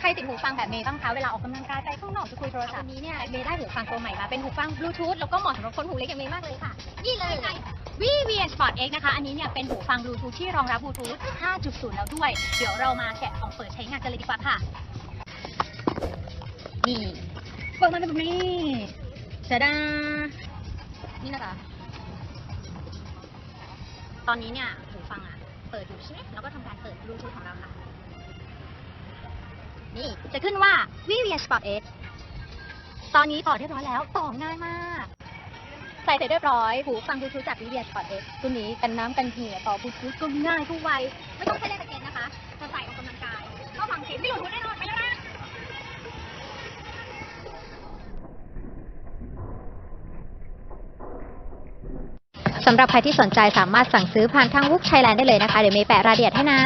ใครติดหูฟังแบบเมย์บ้างคะเวลาออกกำลังกายไปข้างนอกจะคุยโทรศัพท์วันนี้เนี่ยเมย์ได้หูฟังตัวใหม่มาเป็นหูฟังบลูทูธแล้วก็เหมาะสำหรับคนหูเล็กอย่างเมย์มากเลยค่ะนี่เลย VVN Sport X นะคะ อันนี้เนี่ยเป็นหูฟังบลูทูธที่รองรับบลูทูธ 5.0 แล้วด้วย เดี๋ยวเรามาแกะของเปิดใช้งานกันเลยดีกว่าค่ะ นี่เปิดมาแบบนี้จะดานี่นะคะ ตอนนี้เนี่ยหูฟังอะ เปิดอยู่ใช่ไหมแล้วก็ทำการเปิดบลูทูธของเราค่ะ นี่จะขึ้นว่า VVN Sport X ตอนนี้ต่อเรียบร้อยแล้วต่อง่ายมาก ใส่เสร็จเรียบร้อยหูฟังบลูทูธจาก VVN Sport X ตัวนี้กันน้ำกันเหงื่อต่อบลูทูธก็ง่ายทุกวัยไม่ต้องใช้แรงสเก็ตนะคะ จะใส่ออกกำลังกายก็ฟังเสียงไม่หลุดหูแน่นอนไปแล้วนะสำหรับใครที่สนใจสามารถสั่งซื้อผ่านทางวุกไทยแลนด์ได้เลยนะคะ เดี๋ยวเมย์แปะรายละเอียดให้นะ